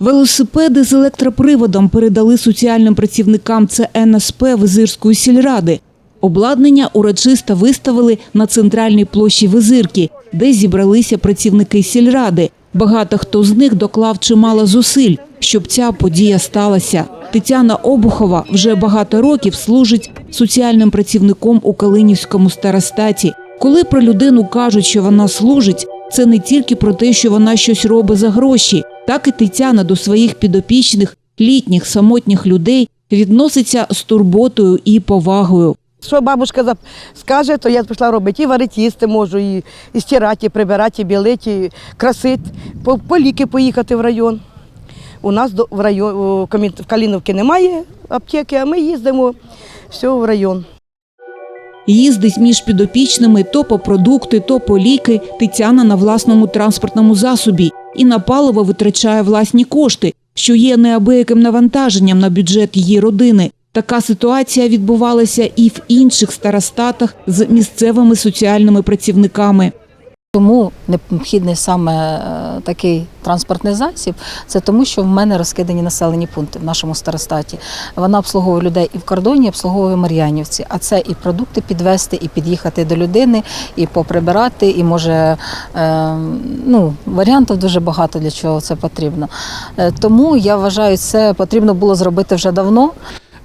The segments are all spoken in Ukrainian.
Велосипеди з електроприводом передали соціальним працівникам ЦНСП Визирської сільради. Обладнання урочисто виставили на центральній площі Визирки, де зібралися працівники сільради. Багато хто з них доклав чимало зусиль, щоб ця подія сталася. Тетяна Обухова вже багато років служить соціальним працівником у Калинівському старостаті. Коли про людину кажуть, що вона служить, це не тільки про те, що вона щось робить за гроші, так і Тетяна до своїх підопічних, літніх самотніх людей відноситься з турботою і повагою. Що бабушка скаже, то я пішла робити. І варити їсти можу, і, і стирати, і прибирати, і білити, і красити, по, по ліки поїхати в район. У нас в, район, в Каліновці немає аптеки, а ми їздимо все в район. Їздить між підопічними то по продукти, то по ліки Тетяна на власному транспортному засобі і на паливо витрачає власні кошти, що є неабияким навантаженням на бюджет її родини. Така ситуація відбувалася і в інших старостатах з місцевими соціальними працівниками. Чому необхідний саме е, такий транспортний засіб? Це тому, що в мене розкидані населені пункти в нашому старостаті. Вона обслуговує людей і в кордоні, і обслуговує Мар'янівці. А це і продукти підвести, і під'їхати до людини, і поприбирати, і може е, ну, варіантів дуже багато для чого це потрібно. Е, Тому я вважаю, це потрібно було зробити вже давно.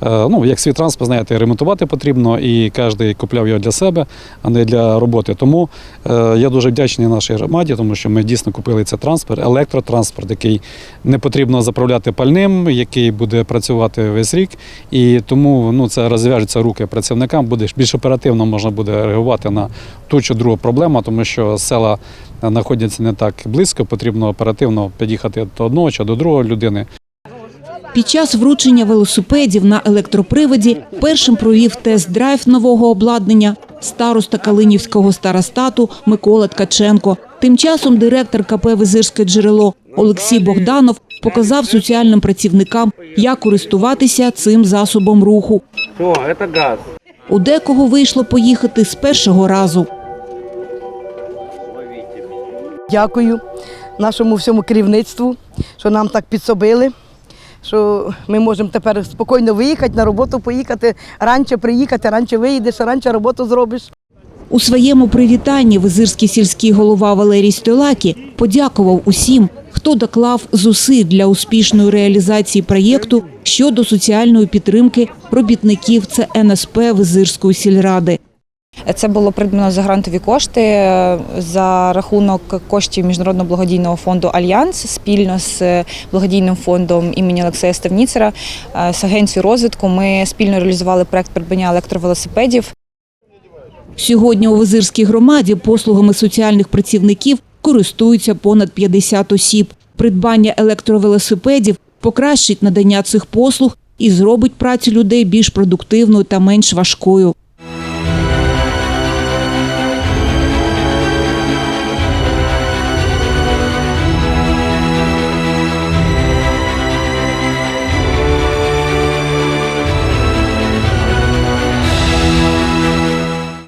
Е, Ну, як свій транспорт, знаєте, ремонтувати потрібно, і кожен купляв його для себе, а не для роботи. Тому е, я дуже вдячний нашій громаді, тому що ми дійсно купили цей транспорт, електротранспорт, який не потрібно заправляти пальним, який буде працювати весь рік. І тому ну, це розв'яжуться руки працівникам, буде більш оперативно можна буде реагувати на ту чи другу проблему, тому що села знаходяться не так близько, потрібно оперативно під'їхати до одного чи до другої людини. Під час вручення велосипедів на електроприводі першим провів тест-драйв нового обладнання староста Калинівського старостату Микола Ткаченко. Тим часом директор КП «Визирське джерело» Олексій Богданов показав соціальним працівникам, як користуватися цим засобом руху. Все, это газ. У декого вийшло поїхати з першого разу. Дякую нашому всьому керівництву, що нам так підсобили, що ми можемо тепер спокійно виїхати, на роботу поїхати, раніше приїхати, раніше виїдеш, раніше роботу зробиш. У своєму привітанні визирський сільський голова Валерій Столакі подякував усім, хто доклав зусиль для успішної реалізації проєкту щодо соціальної підтримки робітників ЦНСП Визирської сільради. Це було придбано за грантові кошти е, за рахунок коштів міжнародного благодійного фонду Альянс спільно з е, благодійним фондом імені Олексія Ставніцера е, з агенцією розвитку. Ми спільно реалізували проект придбання електровелосипедів. Сьогодні у Визирській громаді послугами соціальних працівників користуються понад 50 осіб. Придбання електровелосипедів покращить надання цих послуг і зробить працю людей більш продуктивною та менш важкою.